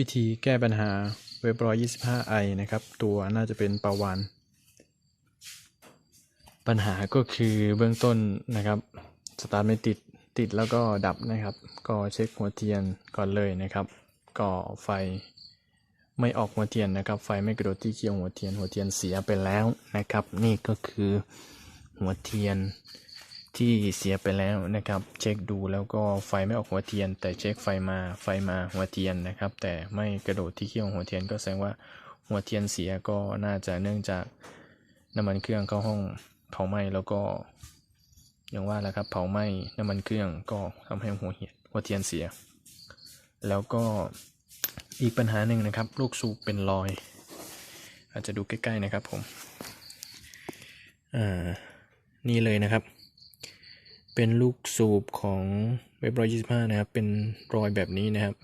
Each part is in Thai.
วิธีแก้ปัญหาเว็บร้อยยี่สิบห้าไอนะครับ ตัวน่าจะเป็นปาวานปัญหาก็คือเบื้องต้นนะครับสตาร์ทไม่ติดติดแล้วก็ดับนะครับ ก็เช็คหัวเทียนก่อนเลยนะครับ ก็ไฟไม่ออกหัวเทียนนะครับ ไฟไม่กระโดดที่เคียวหัวเทียนหัวเทียนเสียไปแล้วนะครับ นี่ก็คือหัวเทียน ที่เสียไปแล้วนะครับ เช็คดูแล้วก็ไฟไม่ออกหัวเทียน แต่เช็คไฟมาไฟมาหัวเทียนนะครับ แต่ไม่กระโดดที่เคียวหัวเทียนก็แสดงว่าหัวเทียนเสียก็น่าจะเนื่องจากน้ำมันเครื่องเข้าห้องเผาไหม้แล้วก็อย่างว่าแหละครับเผาไหม้น้ำมันเครื่องก็ทำให้หัวเหียหัวเทียนเสีย แล้วก็อีกปัญหาหนึ่งนะครับ ลูกสูบเป็นรอย อาจจะดูใกล้ๆนะครับผมอ่านี่เลยนะครับ เป็นลูกสูบของเว็บร้อยยี่สิบห้านะครับ เป็นรอยแบบนี้นะครับ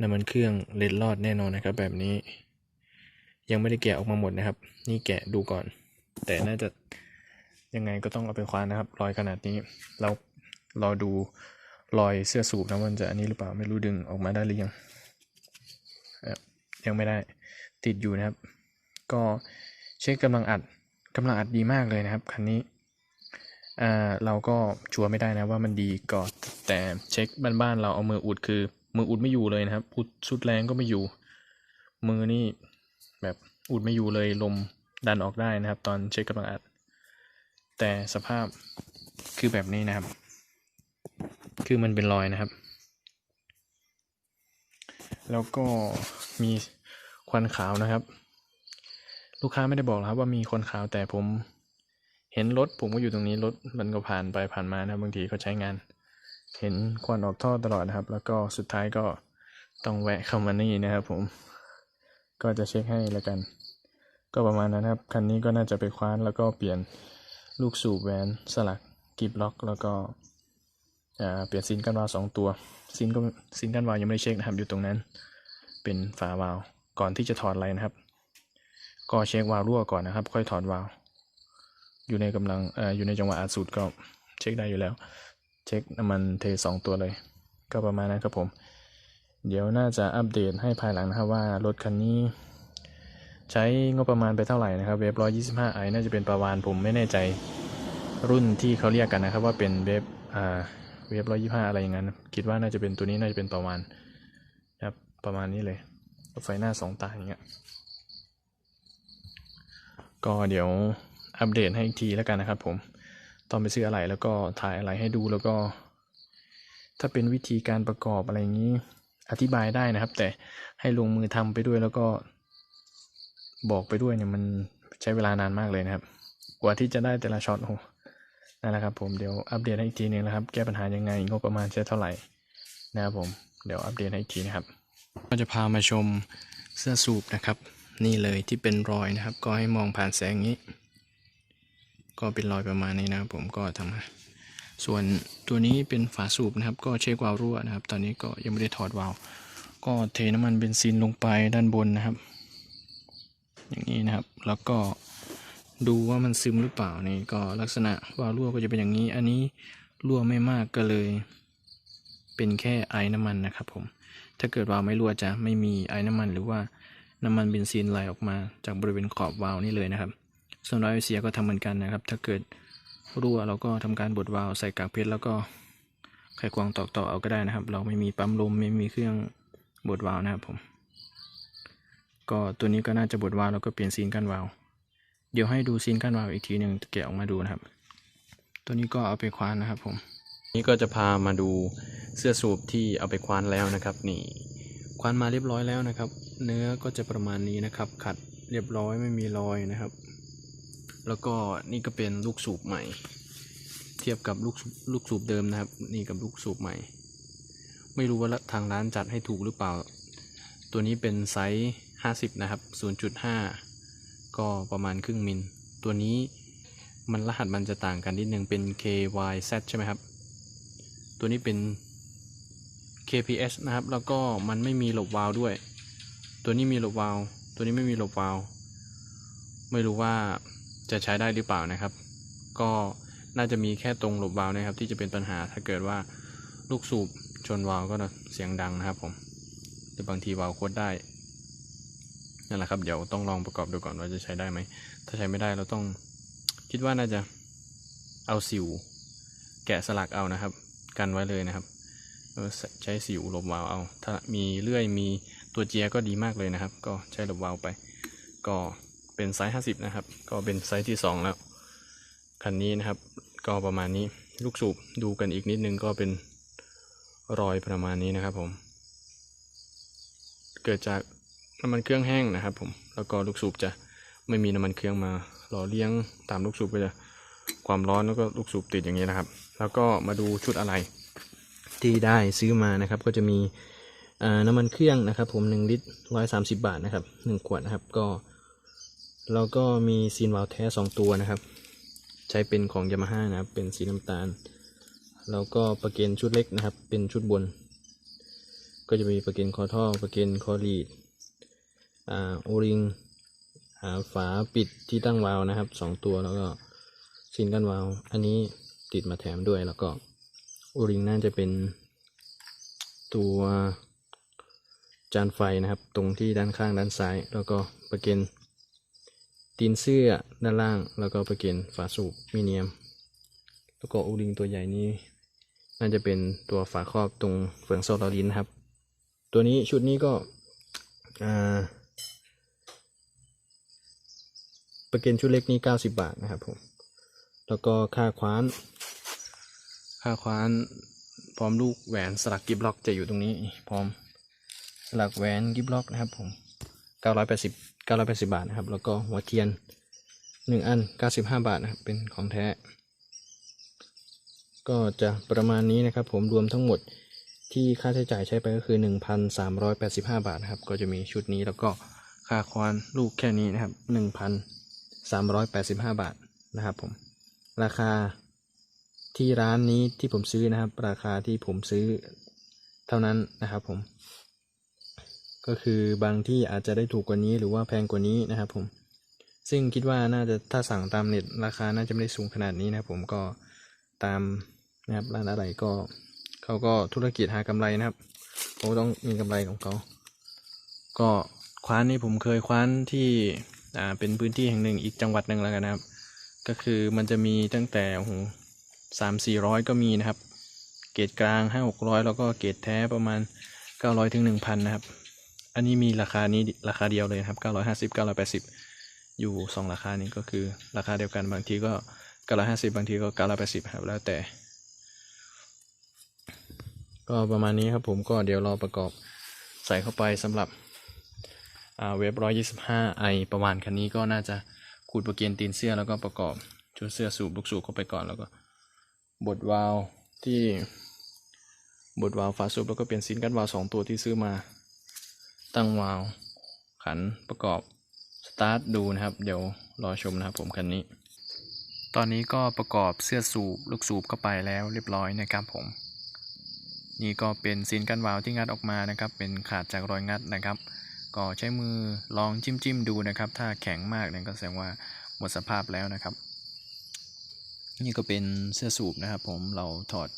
น้ำมันเครื่องเล็ดลอดแน่นอนนะครับ แบบนี้ ยังไม่ได้แกะออกมาหมดนะครับ นี่แกะดูก่อน แต่น่าจะยังไงก็ต้องเอาไปคว้านนะครับ รอยขนาดนี้ เรารอดูรอยเสื้อสูบนะมันจะอันนี้หรือเปล่าไม่รู้ดึงออกมาได้หรือยังยังไม่ได้ติดอยู่นะครับ ก็เช็คกำลังอัดกำลังอัดดีมากเลยนะครับคันนี้ อ่าเราก็ชัวร์ไม่ได้นะว่ามันดีก่อนแต่เช็คบ้านๆเราเอามืออุดคือ มืออุดไม่อยู่เลยนะครับ อุดสุดแรงก็ไม่อยู่ มือนี่แบบอุดไม่อยู่เลยลมดันออกได้นะครับ ตอนเช็คกำลังอัด แต่สภาพคือแบบนี้นะครับ คือมันเป็นรอยนะครับ แล้วก็มีควันขาวนะครับ ลูกค้าไม่ได้บอกนะครับว่ามีควันขาวแต่ผม เห็นรถผมก็อยู่ตรงนี้รถมันก็ผ่านไปผ่านมานะครับบางทีเขาใช้งาน เห็นควันออกท่อตลอดนะครับ แล้วก็สุดท้ายก็ต้องแวะเข้ามานี่นะครับผม ก็จะเช็คให้แล้วกัน ก็ประมาณนั้นครับ คันนี้ก็น่าจะไปคว้านแล้วก็เปลี่ยนลูกสูบแหวนสลักกิบล็อก แล้วก็เปลี่ยนซินกันวาวสองตัวซินก็ซินกันวาวยังไม่ได้เช็คนะครับ อยู่ตรงนั้น เป็นฝาวาล์วก่อนที่จะถอดอะไรนะครับ ก็เช็ควาล์วรั่วก่อนนะครับ ค่อยถอดวาล์ว อยู่ในกำลังออยู่ในจังหวะอัดสูตรก็เช็คได้อยู่แล้ว เช็คน้ำมันเทสองตัวเลย ก็ประมาณนั้นครับผม เดี๋ยวน่าจะอัปเดตให้ภายหลังนะครับว่ารถคันนี้ ใช้งบประมาณไปเท่าไหร่นะครับเวฟร้อยยี่สิบห้าไอน่าจะเป็นประวานผมไม่แน่ใจรุ่นที่เขาเรียกกันนะครับว่าเป็นเวฟอ่าเวฟร้อยยี่ห้าอะไรอย่างนั้น คิดว่าน่าจะเป็นตัวนี้น่าจะเป็นประวานนะครับประมาณนี้เลยไฟหน้าสองตาอย่างเงี้ยก็เดี๋ยว อัปเดตให้อีกทีแล้วกันนะครับผมตอนไปซื้ออะไรแล้วก็ถ่ายอะไรให้ดูแล้วก็ ถ้าเป็นวิธีการประกอบอะไรอย่างนี้อธิบายได้นะครับ แต่ให้ลงมือทำไปด้วยแล้วก็บอกไปด้วยเนี่ยมันใช้เวลานานมากเลยนะครับ กว่าที่จะได้แต่ละช็อตโอ้นั่นแหละครับผมเดี๋ยวอัปเดตให้อีกทีหนึงนะครับ แก้ปัญหายังไงงบประมาณใช้เท่าไหร่นะครับผมเดี๋ยวอัปเดตให้อีกทีนะครับ ก็จะพามาชมเสื้อสูบนะครับ นี่เลยที่เป็นรอยนะครับ ก็ให้มองผ่านแสงนี้ ก็เป็นรอยประมาณนี้นะครับผมก็ทำมาส่วนตัวนี้เป็นฝาสูบนะครับ ก็เช็ควาล์วรั่วนะครับ ตอนนี้ก็ยังไม่ได้ถอดวาล์วก็เทน้ำมันเบนซินลงไปด้านบนนะครับ อย่างนี้นะครับ แล้วก็ดูว่ามันซึมหรือเปล่านี่ก็ลักษณะว่ารั่วก็จะเป็นอย่างนี้ อันนี้รั่วไม่มากก็เลย เป็นแค่ไอน้ำมันนะครับผมถ้าเกิดวาล์วไม่รั่วจะไม่มีไอน้ำมัน หรือว่าน้ำมันเบนซินไหลออกมาจากบริเวณขอบวาล์วนี่เลยนะครับ ส่วนรอยเสียก็ทำเหมือนกันนะครับ ถ้าเกิดรั่วเราก็ทำการบดวาล์วใส่กากเพชรแล้วก็ไขควงตอกต่อเอาก็ได้นะครับ เราไม่มีปั๊มลมไม่มีเครื่องบดวาล์วนะครับผม ก็ตัวนี้ก็น่าจะบดวาล์วแล้วก็เปลี่ยนซีนกั้นวาล์วเดี๋ยวให้ดูซีนกั้นวาล์วอีกทีหนึ่งแกะออกมาดูนะครับ ตัวนี้ก็เอาไปคว้านนะครับผมนี่ก็จะพามาดูเสื้อสูบที่เอาไปคว้านแล้วนะครับ นี่คว้านมาเรียบร้อยแล้วนะครับ เนื้อก็จะประมาณนี้นะครับ ขัดเรียบร้อยไม่มีรอยนะครับ แล้วก็นี่ก็เป็นลูกสูบใหม่ เทียบกับลูกสูบลูกสูบเดิมนะครับ นี่กับลูกสูบใหม่ ไม่รู้ว่าทางร้านจัดให้ถูกหรือเปล่า ตัวนี้เป็นไซส์ 50 นะครับ 0.5 ก็ประมาณครึ่งมิล ตัวนี้มันรหัสมันจะต่างกันนิดนึงเป็น KYZ ใช่ไหมครับ ตัวนี้เป็น KPS นะครับ แล้วก็มันไม่มีหลบวาลด้วย ตัวนี้มีหลบวาลตัวนี้ไม่มีหลบวาลไม่รู้ว่า จะใช้ได้หรือเปล่านะครับ ก็น่าจะมีแค่ตรงหลบวาล์วนะครับ ที่จะเป็นปัญหาถ้าเกิดว่าลูกสูบชนวาล์วก็เสียงดังนะครับผมรือบางทีวาล์วโคตรได้นั่นแหละครับเดี๋ยวต้องลองประกอบดูก่อนว่าจะใช้ได้ไหมถ้าใช้ไม่ได้เราต้องคิดว่าน่าจะเอาสิว แกะสลักเอานะครับ กันไว้เลยนะครับใช้สิวหลบวาล์วเอา ถ้ามีเลื่อยมีตัวเจียก็ดีมากเลยนะครับ ก็ใช้หลบวาล์วไป ก็ เป็นไซส์50นะครับ ก็เป็นไซส์ที่2แล้ว คันนี้นะครับ ก็ประมาณนี้ลูกสูบดูกันอีกนิดนึงก็เป็นรอยประมาณนี้นะครับผม เกิดจากน้ำมันเครื่องแห้งนะครับผม แล้วก็ลูกสูบจะไม่มีน้ำมันเครื่องมาหล่อเลี้ยงตามลูกสูบก็จะความร้อนแล้วก็ลูกสูบติดอย่างนี้นะครับ แล้วก็มาดูชุดอะไรที่ได้ซื้อมานะครับ ก็จะมีน้ำมันเครื่องนะครับ ผม1ลิตร130 บาทนะครับ1ขวดนะครับ ก็ แล้วก็มีซีนวาลแท้ 2 ตัวนะครับ ใช้เป็นของยามาฮ่านะครับ เป็นสีน้ำตาล แล้วก็ประเกนชุดเล็กนะครับ เป็นชุดบน ก็จะมีประเกนคอท่อประเกนคอรีดอ่าโอริงอ่าฝาปิดที่ตั้งวาลนะครับสองตัวแล้วก็ซินกันวาลอันนี้ติดมาแถมด้วยแล้วก็โอริงน่าจะเป็นตัวจานไฟนะครับ ตรงที่ด้านข้างด้านซ้าย แล้วก็ประเกน ตีนเสื้อด้านล่าง แล้วก็ประเกนฝาสูบมีเนียม แล้วก็อูริงตัวใหญ่นี้ น่าจะเป็นตัวฝาครอบตรงเฟืองโซลารินนะครับ ตัวนี้ชุดนี้ก็ประเกนชุดเล็กนี้ 90 บาทนะครับผม แล้วก็ค่าคว้าน ค่าคว้าน พร้อมลูกแหวนสลักกิบล็อกจะอยู่ตรงนี้ พร้อมสลักแหวนกิบล็อกนะครับผม 980 980 บาทนะครับ แล้วก็หัวเทียน 1 อัน 95 บาทนะครับ เป็นของแท้ ก็จะประมาณนี้นะครับ ผมรวมทั้งหมดที่ค่าใช้จ่ายใช้ไปก็คือ 1,385 บาทนะครับ ก็จะมีชุดนี้แล้วก็ค่าควานลูกแค่นี้นะครับ 1,385 บาทนะครับผม ราคาที่ร้านนี้ที่ผมซื้อนะครับ ราคาที่ผมซื้อเท่านั้นนะครับผม ก็คือบางที่อาจจะได้ถูกกว่านี้หรือว่าแพงกว่านี้นะครับผมซึ่งคิดว่าน่าจะถ้าสั่งตามเน็ตราคาน่าจะไม่ได้สูงขนาดนี้นะครับผมก็ตามนะครับร้านอะไรก็เขาก็ธุรกิจหากำไรนะครับเขาต้องมีกำไรของเขาก็คว้านนี่ผมเคยคว้านที่อ่าเป็นพื้นที่แห่งหนึ่งอีกจังหวัดหนึ่งแล้วกันนะครับ ก็คือมันจะมีตั้งแต่โอ้โหสามสี่ร้อยก็มีนะครับ เกรดกลางห้าหกร้อยแล้วก็เกรดแท้ประมาณเก้าร้อยถึงหนึ่งพันนะครับ อันนี้มีราคานี้ราคาเดียวเลยครับเก้าร้อยห้าสิบเก้าร้อยแปดสิบอยู่สองราคานี้ก็คือราคาเดียวกันบางทีก็เก้าร้อยห้าสิบบางทีก็เก้าร้อยแปดสิบครับแล้วแต่ ก็ประมาณนี้ครับผมก็เดี๋ยวรอประกอบใส่เข้าไปสำหรับอาเว็บร้อยยี่สิบห้าไอประมาณคันนี้ก็น่าจะขูดปรเกียนตีนเสื้อแล้วก็ประกอบชุดเสื้อสูบลูกสูบเข้าไปก่อนแล้วก็บดวาล์วที่บดวาล์วฝาสูบแล้วก็เปลี่ยนซินกันวาล์วสองตัวที่ซื้อมา ตั้งวาล์วขันประกอบสตาร์ทดูนะครับ เดี๋ยวรอชมนะครับผมคันนี้ ตอนนี้ก็ประกอบเสื้อสูบลูกสูบเข้าไปแล้วเรียบร้อยนะครับผม นี่ก็เป็นซีนกันวาล์วที่งัดออกมานะครับ เป็นขาดจากรอยงัดนะครับ ก็ใช้มือลองจิ้มจิ้มดูนะครับ ถ้าแข็งมากเนี่ยก็แสดงว่าหมดสภาพแล้วนะครับ นี่ก็เป็นเสื้อสูบนะครับ ผมเราถอด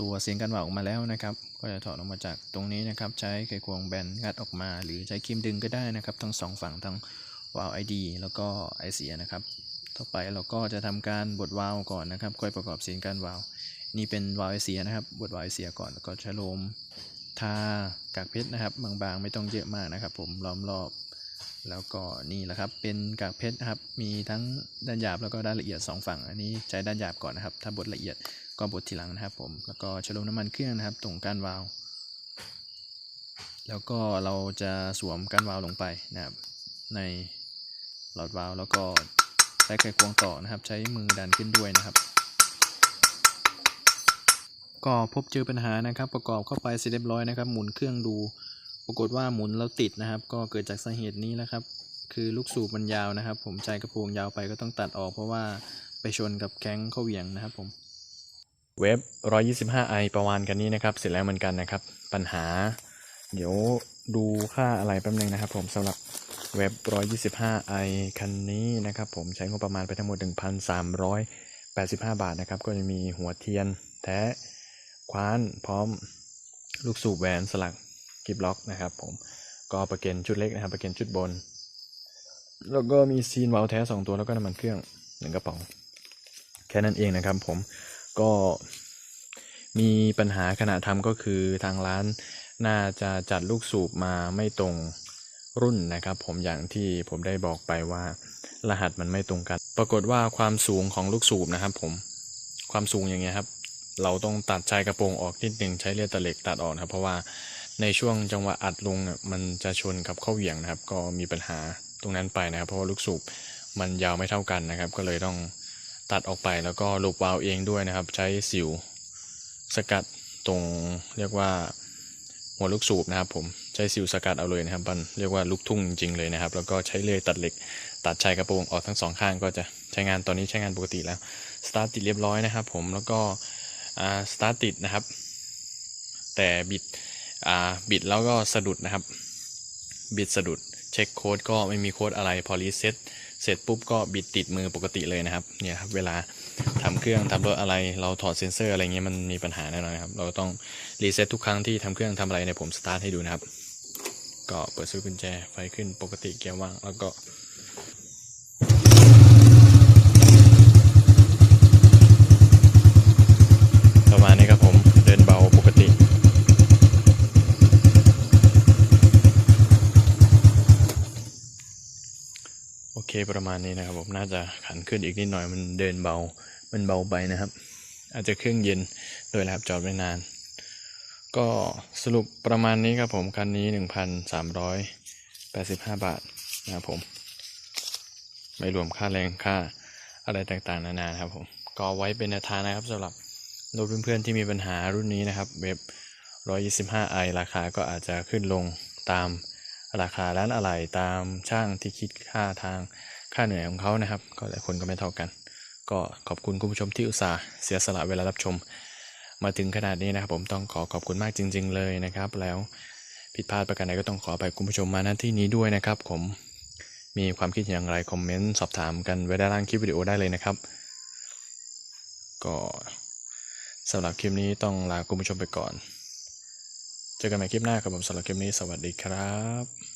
ตัวเสียงกันวาวออกมาแล้วนะครับ ก็จะถอดออกมาจากตรงนี้นะครับ ใช้ไขควงแบนงัดออกมา หรือใช้ครีมดึงก็ได้นะครับ ทั้งสองฝั่งทั้งวาล์วไอดีแล้วก็ไอเสียนะครับ ต่อไปเราก็จะทำการบดวาล์วก่อนนะครับ ค่อยประกอบเสียงกันวาล์วนี่เป็นวาล์วไอเสียนะครับ บดวาล์วไอเสียก่อนแล้วก็ใช้ลมทากากเพชรนะครับ บางๆ ไม่ต้องเยอะมากนะครับ ผมล้อมรอบ แล้วก็นี่แหละครับ เป็นกากเพชรนะครับ มีทั้งด้านหยาบแล้วก็ด้านละเอียดสองฝั่ง อันนี้ใช้ด้านหยาบก่อนนะครับ ถ้าบดละเอียด ก็บดทีหลังนะครับผมแล้วก็ฉลมน้ำมันเครื่องนะครับ ตรงก้านวาล์วแล้วก็เราจะสวมก้านวาล์วลงไปนะครับ ในหลอดวาล์วแล้วก็ใช้ไขควงต่อนะครับ ใช้มือดันขึ้นด้วยนะครับ ก็พบเจอปัญหานะครับ ประกอบเข้าไปเสร็จเรียบร้อยนะครับ หมุนเครื่องดูปรากฏว่าหมุนแล้วติดนะครับ ก็เกิดจากสาเหตุนี้นะครับ คือลูกสูบมันยาวนะครับ ผมใจกระโปรงยาวไปก็ต้องตัดออกเพราะว่าไปชนกับแข้งเข้าเหวี่ยงนะครับผม เว็บ 125i ประวานกันนี้นะครับเสร็จแล้วเหมือนกันนะครับ ปัญหา เดี๋ยวดูค่าอะไรแป๊บนึงนะครับ ผมสำหรับเว็บ 125i คันนี้นะครับ ผมใช้งบประมาณไปทั้งหมด 1,385 บาทนะครับ ก็จะมีหัวเทียน แท้คว้านพร้อมลูกสูบแหวนสลักกิบล็อกนะครับ ผมก็ประเกนชุดเล็กนะครับประเกนชุดบน แล้วก็มีซีนวาลแท้สองตัวแล้วก็น้ำมันเครื่องหนึ่งกระป๋องแค่นั้นเองนะครับผม ก็มีปัญหาขณะทำก็คือทางร้านน่าจะจัดลูกสูบมาไม่ตรงรุ่นนะครับ ผมอย่างที่ผมได้บอกไปว่า รหัสมันไม่ตรงกัน ปรากฏว่าความสูงของลูกสูบนะครับ ผมความสูงอย่างเงี้ยครับ เราต้องตัดชายกระโปรงออกนิดหนึ่งใช้เลื่อยตะเหล็กตัดออกนครับ เพราะว่าในช่วงจังหวะอัดลงเนี่ยมันจะชนกับเข้าเหวี่ยงนะครับ ก็มีปัญหาตรงนั้นไปนะครับ เพราะว่าลูกสูบมันยาวไม่เท่ากันนะครับ ก็เลยต้อง ตัดออกไปแล้วก็ลูกวาล์วเองด้วยนะครับ ใช้สิวสกัดตรงเรียกว่าหัวลูกสูบนะครับผมใช้สิวสกัดเอาเลยนะครับมันเรียกว่าลูกทุ่งจริงๆเลยนะครับ แล้วก็ใช้เลื่อยตัดเหล็ก ตัดชายกระโปรงออกทั้งสองข้างก็จะใช้งานตอนนี้ใช้งานปกติแล้วสตาร์ทติดเรียบร้อยนะครับผมแล้วก็สตาร์ทติดนะครับ แต่บิดอ่าบิดแล้วก็สะดุดนะครับ บิดสะดุด เช็คโค้ดก็ไม่มีโค้ดอะไรพอรีเซ็ต เสร็จปุ๊บก็บิดติดมือปกติเลยนะครับเนี่ยครับเวลาทำเครื่องทำรถอะไรเราถอดเซ็นเซอร์อะไรเงี้ยมันมีปัญหาแน่นอนครับเราต้องรีเซ็ตทุกครั้งที่ทำเครื่องทำอะไรเนี่ยผมสตาร์ทให้ดูนะครับ ก็เปิดสวิตช์กุญแจไฟขึ้นปกติเกียร์ว่างแล้วก็ ประมาณนี้ครับผมเดินเบาปกติ โอเค ประมาณนี้นะครับผมน่าจะขันขึ้นอีกนิดหน่อยมันเดินเบา มันเบาไปนะครับ อาจจะเครื่องเย็นโดยนะครับจอดไว้นาน ก็สรุปประมาณนี้ครับผมคันนี้ 1,385 บาทนะครับผมไม่รวมค่าแรงค่าอะไรต่างๆ นานานครับผมก็ไว้เป็นแนวทางนะครับสำหรับรถเพื่อนๆที่มีปัญหารุ่นนี้นะครับเว็บ 125i ราคาก็อาจจะขึ้นลงตามราคาร้านอะไหล่ตามช่างที่คิดค่าทาง ค่าเหนื่อยของเขานะครับ ก็หลายคนก็ไม่เท่ากัน ก็ขอบคุณคุณผู้ชมที่อุตส่าห์เสียสละเวลารับชม มาถึงขนาดนี้นะครับ ผมต้องขอขอบคุณมากจริง ๆ เลยนะครับ แล้วผิดพลาดประการใดก็ต้องขอไปคุณผู้ชมมาณที่นี้ด้วยนะครับ ผมมีความคิดอย่างไรคอมเมนต์สอบถามกันไว้ด้านล่างคลิปวิดีโอได้เลยนะครับ ก็สำหรับคลิปนี้ต้องลาคุณผู้ชมไปก่อน เจอกันใหม่คลิปหน้าครับผมสำหรับคลิปนี้สวัสดีครับ